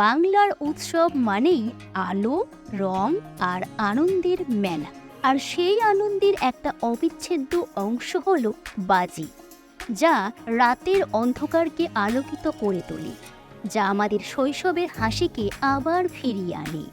বাংলার উৎসব মানেই আলো, রং আর আনন্দের মেলা। আর সেই আনন্দের একটা অবিচ্ছেদ্য অংশ হলো বাজি, যা রাতের অন্ধকারকে আলোকিত করে তোলে, যা আমাদের শৈশবের হাসিকে আবার ফিরিয়ে আনে।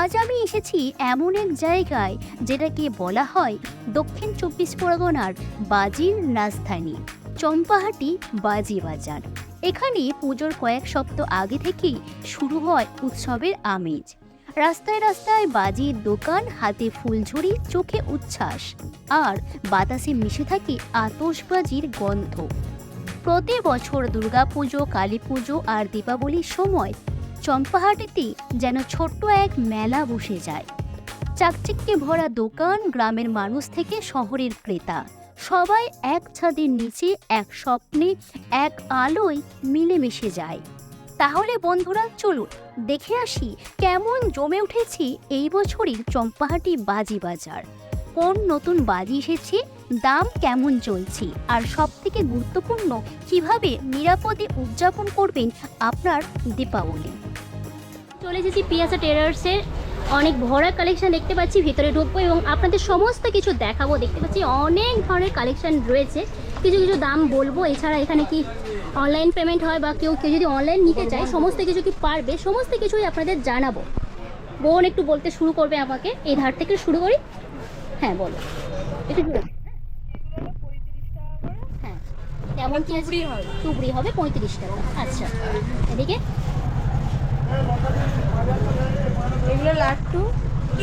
আজ আমি এসেছি এমন এক জায়গায় যেটাকে বলা হয় দক্ষিণ চব্বিশ পরগনার বাজির রাজধানী। চম্পাহাটি বাজি বাজার। এখানে পুজোর কয়েক সপ্তাহ আগে থেকেই শুরু হয় উৎসবের আমেজ। রাস্তায় রাস্তায় বাজির দোকান, হাতে ফুলঝুরি, চোখে উচ্ছ্বাস। আর বাতাসে মিশে থাকে আতশবাজির গন্ধ। প্রতি বছর দুর্গাপুজো কালী পুজো আর দীপাবলির সময় চম্পাহাটিতে যেন ছোট্ট এক মেলা বসে যায়। চাকচিক্যে ভরা দোকান গ্রামের মানুষ থেকে শহরের ক্রেতা। সবাই এক ছাদের নিচে, এক স্বপ্নে, এক আলোয় মিলেমিশে যায়। তাহলে বন্ধুরা, চলুন দেখে আসি কেমন জমে উঠেছে এই বছরই চম্পাহাটি বাজি বাজার। কোন নতুন বাজি এসেছে, দাম কেমন চলছে, আর সব থেকে গুরুত্বপূর্ণ, কীভাবে নিরাপদে উদযাপন করবেন আপনার দীপাবলি? চলে এসেছি পিয়াসা টেরার্সের অনেক ভরা কালেকশন দেখতে পাচ্ছি, ভিতরে ঢুকবো এবং আপনাদের সমস্ত কিছু দেখাবো। দেখতে পাচ্ছি অনেক ধরনের কালেকশন রয়েছে। কিছু কিছু দাম বলব। এছাড়া এখানে কি অনলাইন পেমেন্ট হয় বা কেউ কেউ যদি অনলাইন নিতে চায়, সমস্ত কিছু কি পারবে? সমস্ত কিছুই আপনাদের জানাব। বোন একটু বলতে শুরু করবে আমাকে। এই ধার থেকে শুরু করি। হ্যাঁ বলো। একটু হ্যাঁ আছে? হবে পঁয়ত্রিশ টাকা। আচ্ছা এদিকে। এগুলো লাট্টু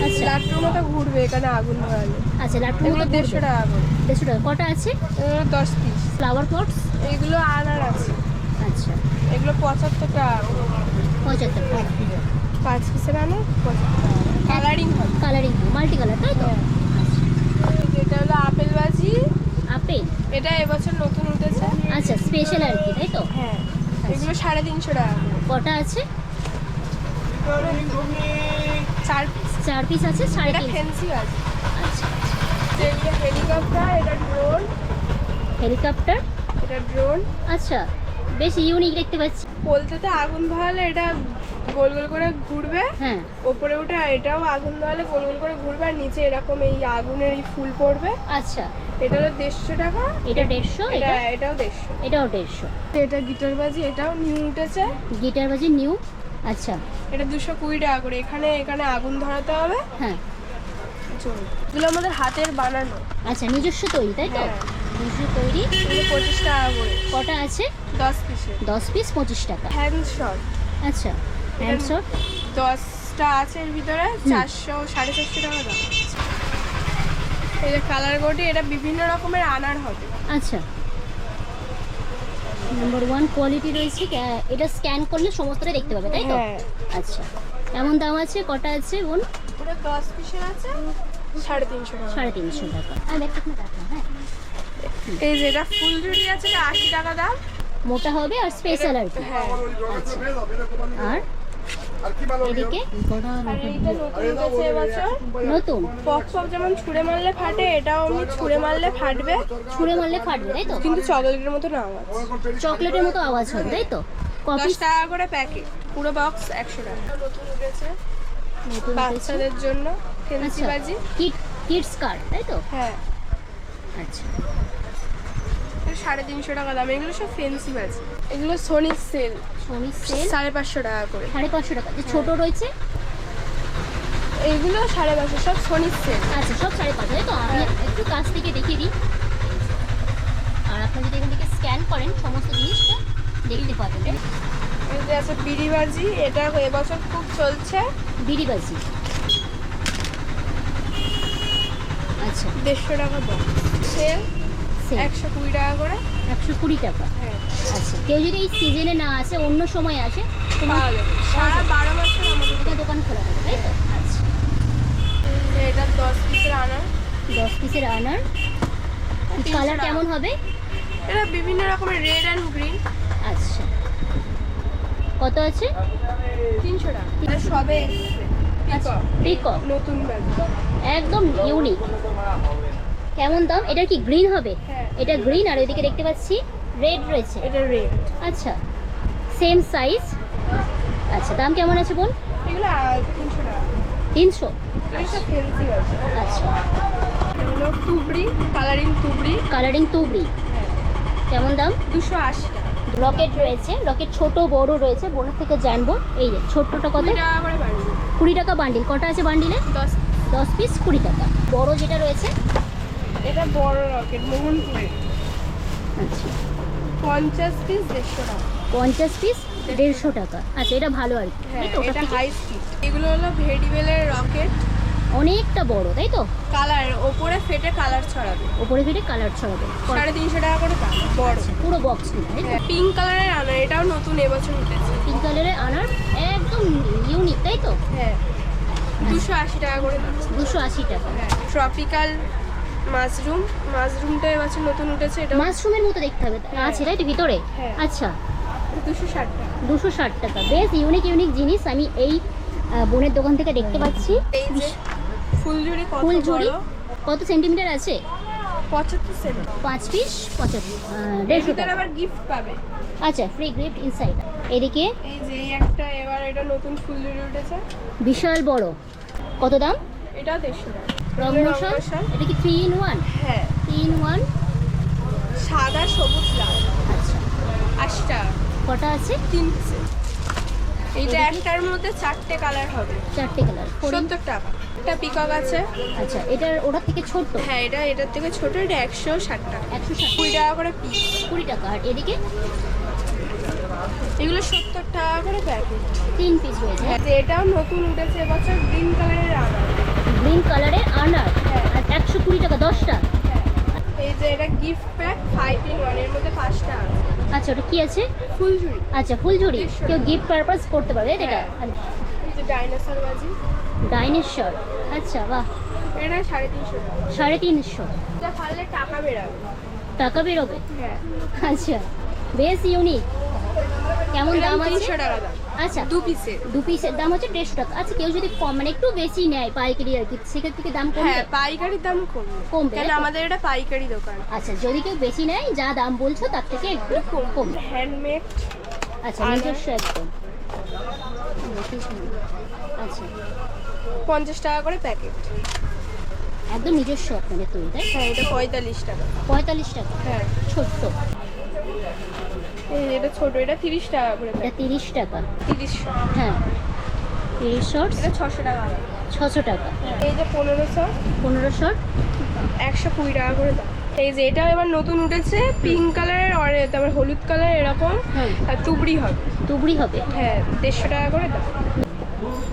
আচ্ছা। লাট্টুর মতো ঘুরবে এখানে আগুন ধরালে। আচ্ছা লাট্টু এগুলো দেড়শো টাকা করে। দেড়শো টাকা। কটা আছে? দশ পিস ফ্লাওয়ার পটস এগুলো আনার আছে। আচ্ছা। এগুলো পঁচাত্তর টাকা। পঁচাত্তর টাকা। পাঁচ পিসের পঁচাত্তর। কালারিং হবে। কালারিং মাল্টি কালার তাই তো? যেটা হলো আপেল বাজি আপেল? এটা এবছর নতুন উঠেছে। আচ্ছা স্পেশাল আর কি তাই তো? হ্যাঁ। এগুলো সাড়ে তিনশো টাকা কটা আছে? চার চার পিস আছে সাড়ে এটা তিন। ফেন্সি বাজি আচ্ছা যেগুলো হেলিকপ্টার এটা ড্রোন হেলিকপ্টার এটা ড্রোন আচ্ছা বেশ ইউনিক দেখতে পাচ্ছি। পোলতেতে আগুন ধরালে এটা গোল গোল করে ঘুরবে। হ্যাঁ। ওপরে উঠে এটাও আগুন ধরালে গোল গোল করে ঘুরবে আর নিচে এরকম এই আগুনের এই ফুল পড়বে। আচ্ছা। এটা হলো দেড়শো টাকা। এটা দেড়শো এটা এটা? এটাও দেড়শো। এটাও দেড়শো। এটা গিটার বাজি এটাও নিউ উঠেছে। গিটার বাজি নিউ আচ্ছা। এটা দুশো কুড়ি টাকা করে। এখানে এখানে আগুন ধরাতে হবে। হ্যাঁ। এগুলো আমাদের হাতের বানানো। আচ্ছা নিজস্ব তৈরি তাই তো? হ্যাঁ। নিজস্ব তৈরি। পঁচিশ টাকা করে। কটা আছে? দশ পিসে দশ পিস পঁচিশ টাকা। Hand shot. আচ্ছা হ্যান্ড শট? দশটা আছে এর ভিতরে চারশো সাড়ে চারশো টাকা দাম। এই যে কালার কোটি এটা বিভিন্ন রকমের আনার হবে। আচ্ছা। নাম্বার ওয়ান কোয়ালিটি রয়েছে এটা স্ক্যান করলে সমস্তটা দেখতে পাবে তাই তো? হ্যাঁ। আচ্ছা কেমন দাম আছে? কটা আছে বোন ওটা দশ পিসের আছে সাড়ে তিনশো টাকা। সাড়ে তিনশো টাকা। আর একটা এখানে হ্যাঁ। এই যেটা ফুল ঝুড়ি আছে আশি টাকা দাম। মোটা হবে আর স্পেশাল আর কি। হ্যাঁ। আর? এদিকে? নতুন? পপ পপ যেমন ছুঁড়ে মারলে ফাটে এটাও এমনি ছুঁড়ে মারলে ফাটবে। ছুঁড়ে মারলে ফাটবে তাই তো? কিন্তু চকলেটের মতো না আওয়াজ। চকলেটের মতো আওয়াজ হবে তাই তো? দশ টাকা করে প্যাকেট পুরো বক্স একশো টাকা। নতুন উঠেছে। বাচ্চাদের জন্য ফেন্সি আচ্ছা বাজি। কিড কিডস কার্ড তাই তো? হ্যাঁ। আচ্ছা। এটা সাড়ে তিনশো টাকা দাম এগুলো সব ফেন্সি বাজি এগুলো সোনির সেল সোনি সেল সাড়ে পাঁচশো টাকা করে। সাড়ে পাঁচশো টাকা। যে ছোট রয়েছে? এইগুলো সাড়ে পাঁচশো সব সোনির সেল আচ্ছা সব সাড়ে পাঁচ তাই তো আমি একটু কাছ থেকে দেখিয়ে দিই। আর আপনি যদি এখান থেকে স্ক্যান করেন সমস্ত জিনিসটা দেখতে পাবেন। যে আছে বিড়ি বাজি এটা এবছর খুব চলছে। বিড়িবাজি আচ্ছা। দেড়শো টাকা দাম সেল সেল একশো কুড়ি টাকা করে। একশো কুড়ি টাকা? হ্যাঁ। আচ্ছা কেউ যদি এই সিজনে না আসে অন্য সময় আসে পাওয়া যাবে। সারা বারো মাসের আমাদের এটা দোকান খোলা থাকে তাই তো? আচ্ছা। এটা দশ পিসের আনা দশ পিসের আনার। কালার কেমন হবে? এটা বিভিন্ন রকমের রেড অ্যান্ড গ্রিন। আচ্ছা। কত আছে? তিনশো টাকা। সবে আচ্ছা পিকক পিকক নতুন একদম ইউনিক কেমন দাম? এটা কি গ্রিন হবে? হ্যাঁ। এটা গ্রিন আর এদিকে দেখতে পাচ্ছি রেড রয়েছে। এটা রেড আচ্ছা সেম সাইজ আচ্ছা দাম কেমন আছে বল? এগুলো আহ, তিনশো টাকা। তিনশো? এটা ফেন্সি আছে। আচ্ছা। এগুলো তুবড়ি কালারিং তুবড়ি। কালারিং তুবড়ি। কেমন দাম? দুশো আশি টাকা। লকেট রয়েছে। লকেট ছোট বড় রয়েছে। বোনের থেকে জানব। এই যে ছোট্টটা কত? কুড়ি টাকা বান্ডিল কটা আছে বান্ডিলে দশ। দশ পিস কুড়ি টাকা। বড় যেটা রয়েছে এটা বড় রকেট মোহনপুরের। আচ্ছা। পঞ্চাশ পিস দেড়শো টাকা। পঞ্চাশ পিস দেড়শো টাকা। আচ্ছা এটা ভালো আর কি। হ্যাঁ এটা হাই স্পিড এগুলো হলো ভেডিবেলের রকেট। অনেকটা বড় তাই তো? কালার ওপরে ফেটে কালার ছড়াবে। ওপরে ফিরে কালার ছড়াবে। সাড়ে তিনশো টাকা করে দাম বড়। পুরো বক্স পিঙ্ক কালারের আনার এটাও নতুন এবছর উঠেছে। পিঙ্ক কালারের আনার একদম ইউনিক তাই তো? হ্যাঁ। দুশো আশি টাকা করে দুশো আশি টাকা। হ্যাঁ ট্রপিক্যাল মাশরুম মাশরুমটা এবছর নতুন উঠেছে এটা মাশরুমের মতো দেখতে হবে। হ্যাঁ। আছে তো ভিতরে? হ্যাঁ। আচ্ছা। দুশো ষাট টাকা। দুশো ষাট টাকা। বেশ ইউনিক ইউনিক জিনিস। আমি এই বোনের দোকান থেকে দেখতে পাচ্ছি। এই যে ফুলঝুরি কত ফুলঝুরি কত সেন্টিমিটার আছে? পঁচাত্তর সেভেন পাঁচ পিস পঁচাত্তর দেড়শো টাকা। আবার গিফট পাবে। আচ্ছা ফ্রি গিফট ইনসাইড এদিকে? এই যে একটা এবার এটা নতুন ফুলঝুরি উঠেছে। বিশাল বড়। কত দাম? এটাও দেড়শো টাকা। এটা কি থ্রি ইন ওয়ান হ্যাঁ। থ্রি ইন ওয়ান সাদা সবুজ লাল। আচ্ছা। আশি টাকা কটা আছে? তিন পিসে এইটা একটার মধ্যে চারটে কালার হবে। চারটে কালার সত্তর টাকা একটা পিকক আছে। আচ্ছা এটার ওটার থেকে ছোট? হ্যাঁ এটা এটার থেকে ছোট এটা একশো ষাট টাকা একশো ষাট। কুড়ি টাকা করে পিস কুড়ি টাকা। আর এদিকে? এগুলো সত্তর টাকা করে প্যাকেট তিন পিস রয়েছে। হ্যাঁ এটাও নতুন উঠেছে এবছর গ্রিন কালারের আনার। গ্রিন কালারের আনার। আর একশো কুড়ি টাকা দশটা। এই যে এটা gift pack five in one মধ্যে পাঁচটা আচ্ছা ওটা কি আছে? ফুলঝুরি আচ্ছা ফুলঝুরি কেউ গিফট পারপাস করতে পারবে এটা হ্যাঁ। ডাইনোসর বাজি। ডাইনেশ্বর আচ্ছা বাহ। এটা সাড়ে তিনশো সাড়ে তিনশো। এটা ফাললে টাকা বেরাবে। টাকা বেরোবে? হ্যাঁ। আচ্ছা বেশ ইউনিক কেমন দাম আছে? তিনশো টাকা দাম। আচ্ছা। দু পিসের দু পিসের দাম হচ্ছে দেড়শো টাকা। আচ্ছা কেউ যদি কম মানে একটু বেশি নেয় পাইকারি আর কি সেক্ষেত্রে কি দাম কমবে? হ্যাঁ পাইকারির দাম কমবে। কমবে, কেন তাই তো? আমাদের এটা পাইকারি দোকান। আচ্ছা যদি কেউ বেশি নেয় যা দাম বলছো তার থেকে একটু কমবে। হ্যান্ডমেড আচ্ছা নিজস্ব একদম। আচ্ছা। পঞ্চাশ টাকা করে প্যাকেট একদম নিজস্ব আপনাদের তৈরি তাই? হ্যাঁ এটা পঁয়তাল্লিশ টাকা। পঁয়তাল্লিশ টাকা। হ্যাঁ। ছোট্ট। এই এটা ছোট এটা তিরিশ টাকা করে এটা টাকা। তিরিশ হ্যাঁ। তিরিশ শর্টস? এটা টাকা ছশো টাকা। এই যে পনেরোশো পনেরো শর্ট? একশো কুড়ি টাকা করে দাম এই যে এটা এবার নতুন উঠেছে পিঙ্ক কালারের আর তারপর হলুদ কালার এরকম। আর তুবড়ি হবে। তুবড়ি হবে? হ্যাঁ দেড়শো টাকা করে দাম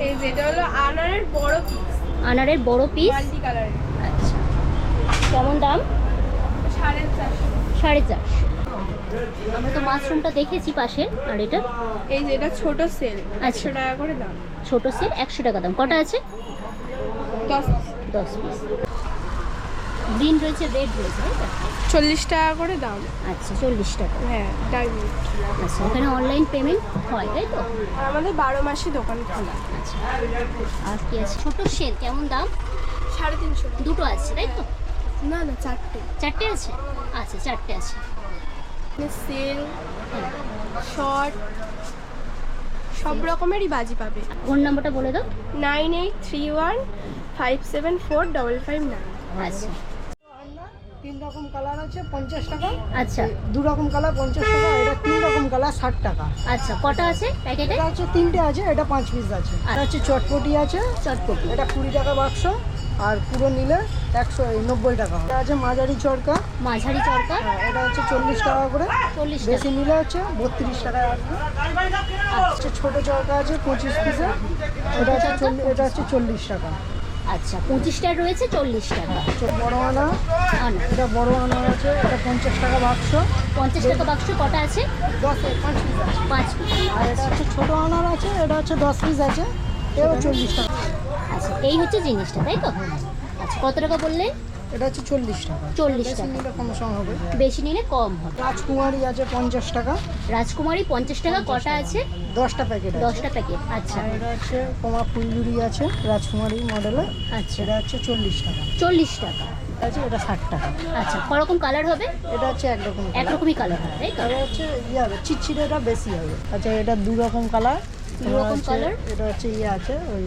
এই যে এটা হলো আনারের বড় পিস আনারের বড় পিস মাল্টি কালারের আচ্ছা। কেমন দাম? সাড়ে চারশো। সাড়ে চারশো। আমরা তো মাশরুমটা দেখেছি পাশে আর এটা? এই যে এটা ছোট সেল আচ্ছা। একশো টাকা করে দাম। ছোট সেট একশো টাকা দাম। কটা আছে? দশ দশ পিস। গ্রিন রয়েছে রেড রয়েছে তাই চল্লিশ টাকা করে দাম। আচ্ছা চল্লিশ টাকা। হ্যাঁ ডায়মন্ড আচ্ছা এখানে অনলাইন পেমেন্ট হয় তাই তো? আর আমাদের বারো মাসে দোকান খোলা। আচ্ছা আর কি আছে? ছোট সেল কেমন দাম? সাড়ে তিনশো দুটো আছে তাই তো? না না চারটে। চারটে আছে? আচ্ছা চারটে আছে। সেল হ্যাঁ। শর্ট সব রকমেরই বাজি পাবে। ফোন নাম্বারটা বলে দাও। Nine eight three one five seven four double five nine. আচ্ছা। তিন রকম কালার আছে পঞ্চাশ টাকা। আচ্ছা। দু রকম কালার পঞ্চাশ টাকা এটা তিন রকম কালার ষাট টাকা। আচ্ছা কটা আছে প্যাকেটে? এটা হচ্ছে তিনটে আছে এটা পাঁচ পিস আছে। এটা হচ্ছে চটপটি আছে। চটপটি। এটা কুড়ি টাকা বাক্স আর পুরো নিলে একশো নব্বই টাকা হবে। এটা আছে মাঝারি চড়কা মাঝারি চরকা? হ্যাঁ, এটা হচ্ছে চল্লিশ টাকা করে। চল্লিশ বেশি নিলে হচ্ছে বত্রিশ টাকা আসবে আর হচ্ছে ছোটো চড়কা আছে পঁচিশ পিসে এটা হচ্ছে চল্লিশ এটা হচ্ছে চল্লিশ টাকা। আচ্ছা পঁচিশটা রয়েছে চল্লিশ টাকা। বড় আনা। এটা বড় আনা আছে এটা পঞ্চাশ টাকা বাক্স। পঞ্চাশ টাকা বাক্স কটা আছে? দশ পাঁচ পিস পাঁচ পিস আর এটা হচ্ছে ছোটো আনার আছে এটা হচ্ছে দশ পিস আছে এও চল্লিশ টাকা। আচ্ছা এই হচ্ছে জিনিসটা তাই তো? আচ্ছা কত টাকা বললে? এটা হচ্ছে চল্লিশ টাকা। চল্লিশ টাকা। কম সম হবে। বেশি নিলে কম হবে। রাজকুমারী আছে পঞ্চাশ টাকা। রাজকুমারী পঞ্চাশ টাকা কটা আছে? দশটা প্যাকেট দশটা প্যাকেট আচ্ছা। এটা হচ্ছে কমা ফুলঝুরি আছে রাজকুমারী মডেলের আচ্ছা। এটা হচ্ছে চল্লিশ টাকা। চল্লিশ টাকা। আছে এটা ষাট টাকা। আচ্ছা করকম কালার হবে? এটা হচ্ছে একরকম একরকমই কালার হবে তাই তো? হচ্ছে ইয়ে হবে চিটচিটেটা বেশি হবে। আচ্ছা এটা দু রকম কালার দু রকম কালার এটা হচ্ছে ইয়ে আছে ওই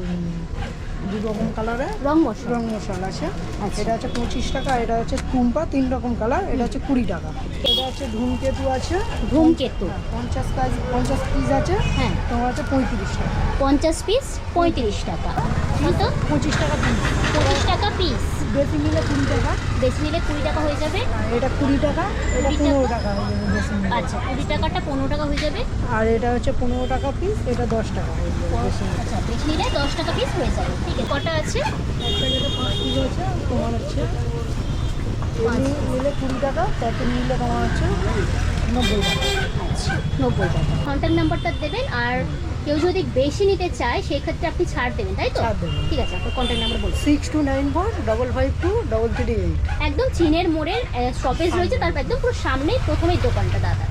দু রকম কালারে রং মশলা। রং মশলা আছে। আচ্ছা। এটা হচ্ছে পঁচিশ টাকা এটা হচ্ছে কুম্পা তিন রকম কালার এটা হচ্ছে কুড়ি টাকা। হচ্ছে ধূমকেতু আছে। ধূমকেতু। হ্যাঁ, পঞ্চাশ কাজ পঞ্চাশ পিস আছে। হ্যাঁ। তোমার হচ্ছে পঁয়ত্রিশ টাকা। পঞ্চাশ পিস পঁয়ত্রিশ টাকা। কত? পঁচিশ টাকা পিস পঁচিশ টাকা পিস বেশি নিলে কুড়ি টাকা। বেশি নিলে কুড়ি টাকা হয়ে যাবে? আর এটা কুড়ি টাকা এটা পনেরো টাকা? হয়ে যাবে বেশি আচ্ছা কুড়ি টাকাটা পনেরো টাকা হয়ে যাবে? আর এটা হচ্ছে পনেরো টাকা পিস এটা দশ টাকা হয়ে যাবে আচ্ছা বেশি নিলে দশ টাকা পিস হয়ে যাবে। ঠিক আছে কটা আছে? একটা যেটা পাঁচ পিস আছে তোমার হচ্ছে এমনি নিলে কুড়ি টাকা প্যাকেট নিলে তোমার হচ্ছে নব্বই টাকা। আচ্ছা নব্বই টাকা। কন্ট্যাক্ট নাম্বারটা দেবেন আর কেউ যদি বেশি নিতে চায় সেক্ষেত্রে আপনি ছাড় দেবেন তাই তো? ঠিক আছে আপনার কন্ট্যাক্ট নাম্বার বলুন। Six two nine four double five two double three eight একদম চীনের মোড়ের স্টপেজ রয়েছে তারপর একদম পুরো সামনেই প্রথমেই দোকানটা দাদা।